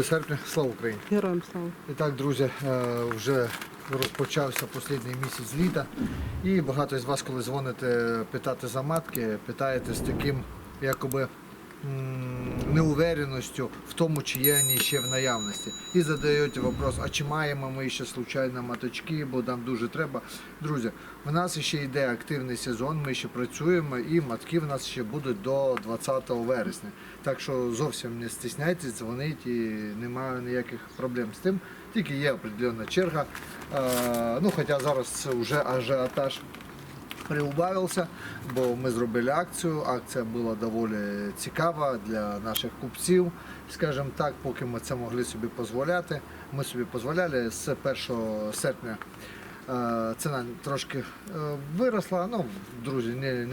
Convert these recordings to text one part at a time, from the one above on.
Друзі, вітаю. 2 серпня, слава Україні! Героям слава. І так, друзі, е, вже розпочався останній місяць літа. І багато з вас, коли дзвоните питати за матки, питаєте з таким якоби м, неуверенностю в тому, чи є вони ще в наявності. І задаєте вопрос, а чи маємо ми ще случайно маточки, бо нам дуже треба. Друзі, в нас ще йде активний сезон, ми ще працюємо і матки в нас ще будуть до 20 вересня. Так що зовсім не стісняйтесь, дзвоніть і немає ніяких проблем з тим. Тільки є определенна черга. Ну, хоча зараз це вже ажіотаж приубавився, бо ми зробили акцію. Акція була доволі цікава для наших купців. Скажімо так, поки ми це могли собі дозволяти. Ми собі дозволяли з 1 серпня. Е, Ціна трошки е, виросла, ну, друзі, не,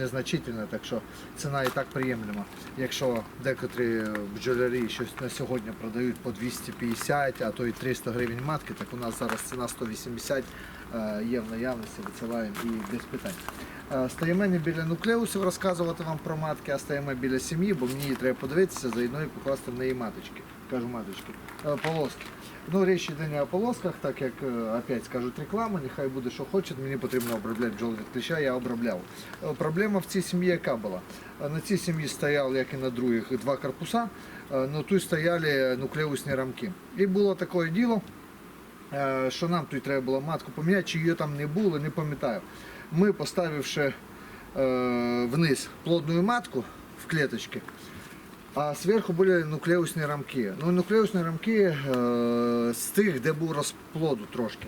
так що ціна і так приємлема. Якщо декотрі бджолярі щось на сьогодні продають по 250, а то і 300 гривень матки, так у нас зараз ціна 180 е, є в наявності, висилаємо і без питань. Е, Стаємо не біля нуклеусів розказувати вам про матки, а стаємо біля сім'ї, бо мені її треба подивитися, заодно і покласти в неї маточки. Кажу маточки, е, полоски. Ну, річ йде не о полосках, так як е, опять скажуть рекламу, нехай буде що хоче, мені потрібно обробляти бджоли від кліща, я обробляв. Проблема в цій сім'ї яка була? На цій сім'ї стояли, як і на других, два корпуса, е, ну тут стояли нуклеусні рамки. І було таке діло, що нам тут треба було матку поміняти, чи її там не було, не пам'ятаю. Ми поставивши е, вниз плодну матку в клеточки, а зверху були нуклеусні рамки. Ну, нуклеусні рамки е, з тих, де був розплоду трошки.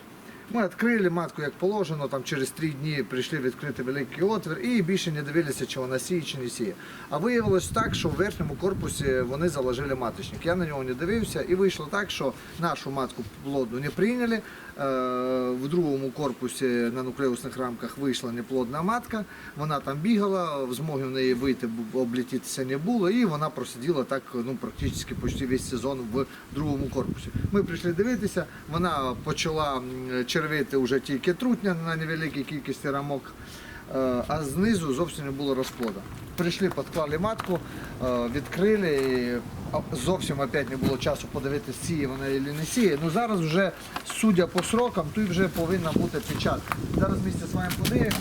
Ми відкрили матку як положено, там через три дні прийшли відкрити великий отвір і більше не дивилися, чи вона сіє, чи не сіє. А виявилось так, що в верхньому корпусі вони заложили маточник. Я на нього не дивився, і вийшло так, що нашу матку плодну не прийняли. Е, В другому корпусі на нуклеусних рамках вийшла неплодна матка. Вона там бігала, в змоги в неї вийти бу- не було, і вона просиділа так ну, практично почти весь сезон в другому корпусі. Ми прийшли дивитися, вона почала м, червити вже тільки трутня на невеликій кількості рамок. Е, А знизу зовсім не було розплоду. Прийшли, підклали матку, е, відкрили. і Зовсім опять не було часу подивитися, сіє вона чи не сіє. Ну зараз вже, судя по срокам, тут вже повинна бути печатка. Зараз місце з вами подивимося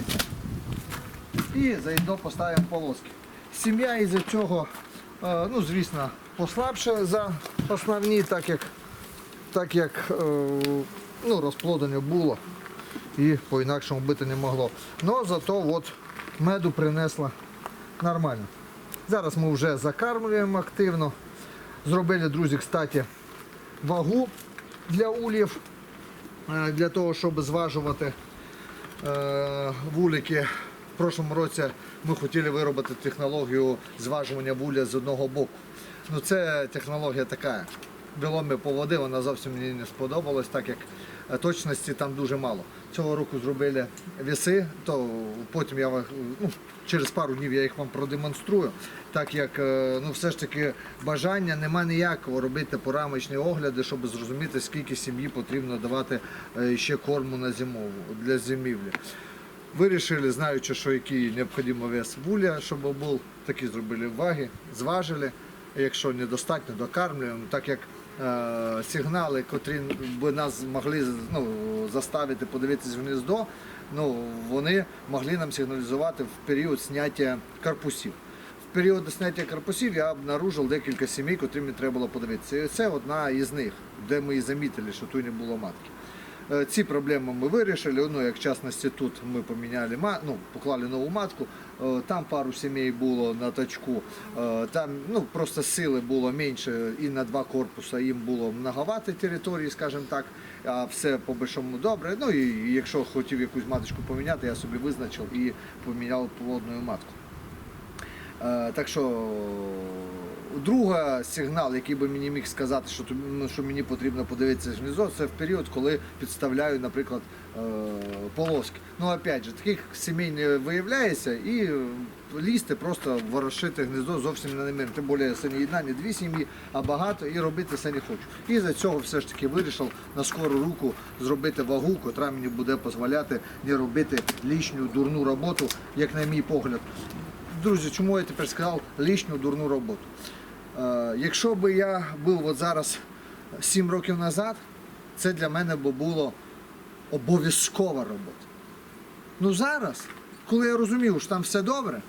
і заодно поставимо полоски. Сім'я із-за цього, е, ну звісно, послабше за основні, так як, так як ну, розплоду не було і по-інакшому бити не могло. Но зато от меду принесла нормально. Зараз ми вже закармлюємо активно. Зробили, друзі, кстати, вагу для ульїв, е, для того, щоб зважувати е, вулики. В прошлому році ми хотіли виробити технологію зважування вуля з одного боку. Ну це технологія така. Біломи по води, вона зовсім мені не сподобалась, так як е, точності там дуже мало. Цього року зробили віси, то потім я ну, через пару днів я їх вам продемонструю. Так як е, ну, все ж таки бажання нема ніякого робити порамочні огляди, щоб зрозуміти, скільки сім'ї потрібно давати е, ще корму на зимову для зимівлі. Вирішили, знаючи, що який необхідно вес вуля, щоб був, такі зробили ваги, зважили. Якщо недостатньо, докармлюємо, так як сигнали, котрі б нас могли ну, заставити подивитись в гніздо, ну, вони могли нам сигналізувати в період зняття корпусів. В період зняття корпусів я обнаружив декілька сімей, котрі мені треба було подивитися. І це одна із них, де ми і замітили, що тут не було матки. Е, Ці проблеми ми вирішили. Ну, як в частності тут ми поміняли ну, поклали нову матку. Е, Там пару сімей було на точку. Е, Там ну, просто сили було менше і на два корпуси їм було многовато території, скажімо так. А все по большому добре. Ну і якщо хотів якусь маточку поміняти, я собі визначив і поміняв плодну матку. Так що друга сигнал, який би мені міг сказати, що, ну, що мені потрібно подивитися гніздо, це в період, коли підставляю, наприклад, е, полоски. Ну, опять же, таких сімей не виявляється і е, лізти, просто ворошити гніздо зовсім не намірно. Тим більше це не одна, не дві сім'ї, а багато і робити це не хочу. І за цього все ж таки вирішив на скору руку зробити вагу, котра мені буде дозволяти не робити лишню дурну роботу, як на мій погляд. Друзі, чому я тепер сказав лишню дурну роботу? Е, якщо би я був от зараз 7 років назад, це для мене би було обов'язкова робота. Ну зараз, коли я розумів, що там все добре,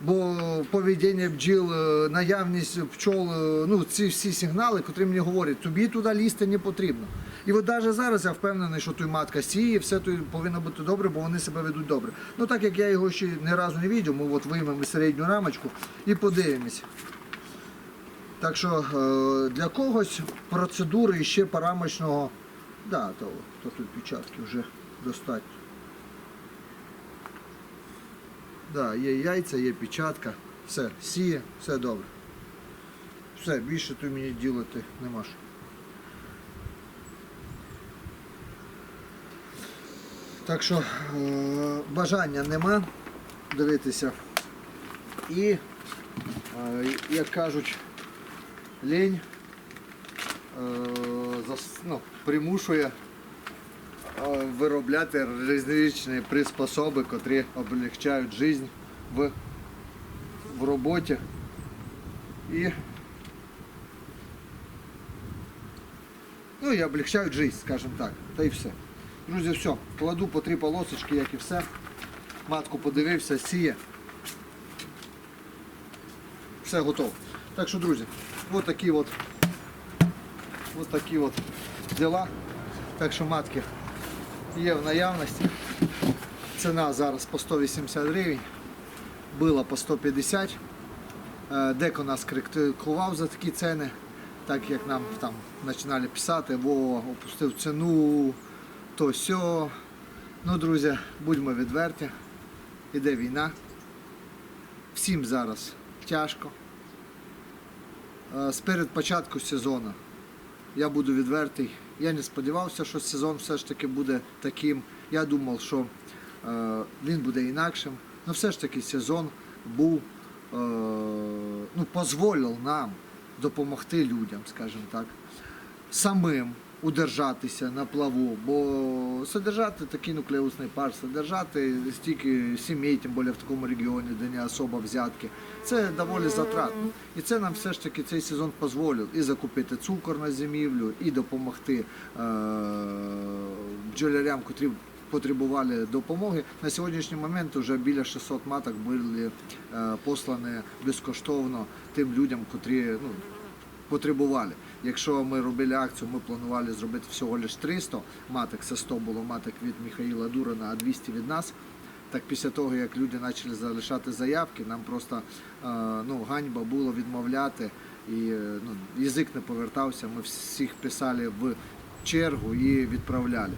бо поведіння бджіл, е, наявність пчол, е, ну ці всі сигнали, котрі мені говорять, тобі туди лізти не потрібно. І от навіть зараз я впевнений, що той матка сіє, все тут повинно бути добре, бо вони себе ведуть добре. Ну так як я його ще ні разу не бачив, ми от виймемо середню рамочку і подивимось. Так що е, для когось процедури ще парамочного, да, то, то тут печатки вже достатньо. Да, є яйця, є печатка, все, сіє, все добре. Все, більше тут мені ділити нема що. Так що е, бажання нема дивитися. І, е, як кажуть, лінь е, ну, примушує е, виробляти різноманітні приспособи, котрі облегчають життя в, в роботі. І, ну, і облегчають життя, скажімо так. Та й все. Друзі, все. Кладу по три полосочки, як і все. Матку подивився, сіє. Все готово. Так що, друзі, от такі от, от такі от діла. Так що матки є в наявності. Ціна зараз по 180 гривень, була по 150. Е, Деко нас критикував за такі ціни, так як нам там починали писати, бо опустив ціну, то сьо. Ну, друзі, будьмо відверті, іде війна. Всім зараз тяжко. Е, З перед початку сезону я буду відвертий. Я не сподівався, що сезон все ж таки буде таким. Я думав, що е, він буде інакшим. Але все ж таки сезон був, е, ну, дозволив нам допомогти людям, скажімо так, самим удержатися на плаву, бо содержати такий нуклеусний пар, содержати стільки сімей, тим більше в такому регіоні, де не особо взятки, це доволі затратно. І це нам все ж таки цей сезон дозволив і закупити цукор на зимівлю, і допомогти е- бджолярям, котрі потребували допомоги. На сьогоднішній момент вже біля 600 маток були е, послані безкоштовно тим людям, котрі ну, потребували. Якщо ми робили акцію, ми планували зробити всього лише 300 маток, це 100 було маток від Михаїла Дурана, а 200 від нас. Так після того, як люди почали залишати заявки, нам просто е, ну, ганьба було відмовляти, і е, ну, язик не повертався. Ми всіх писали в чергу і відправляли.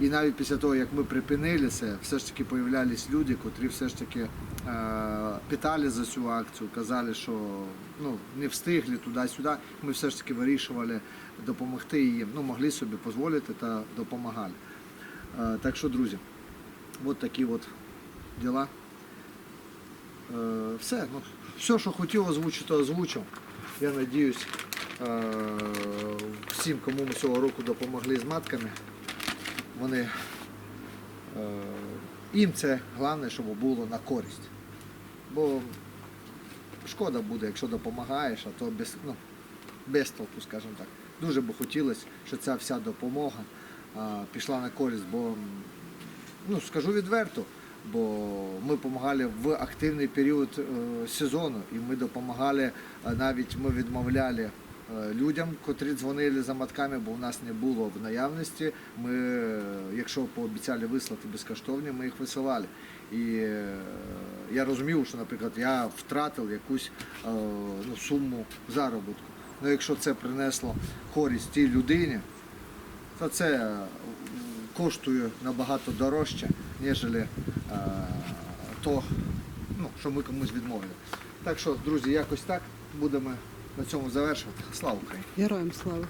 І навіть після того, як ми припинилися, все ж таки появлялись люди, котрі все ж таки питали за цю акцію, казали, що ну, не встигли туди-сюди. Ми все ж таки вирішували допомогти їм. Ну, могли собі дозволити та допомагали. Е, так що, друзі, от такі от діла. Е, все, ну, все, що хотів озвучити, озвучив. Я е, всім, кому ми цього року допомогли з матками, вони е, їм це головне, щоб було на користь. Бо шкода буде, якщо допомагаєш, а то без, ну, без толку, скажімо так. Дуже би хотілося, щоб ця вся допомога а, пішла на користь, бо ну, скажу відверто, бо ми допомагали в активний період е, сезону, і ми допомагали, е, навіть ми відмовляли е, людям, котрі дзвонили за матками, бо у нас не було в наявності. Ми, е, якщо пообіцяли вислати безкоштовні, ми їх висилали. І е, я розумів, що, наприклад, я втратив якусь е, ну, суму заробітку. Ну, якщо це принесло користь тій людині, то це е, коштує набагато дорожче, ніж то, ну, що ми комусь відмовили. Так що, друзі, якось так будемо на цьому завершувати. Слава Україні! Героям слава.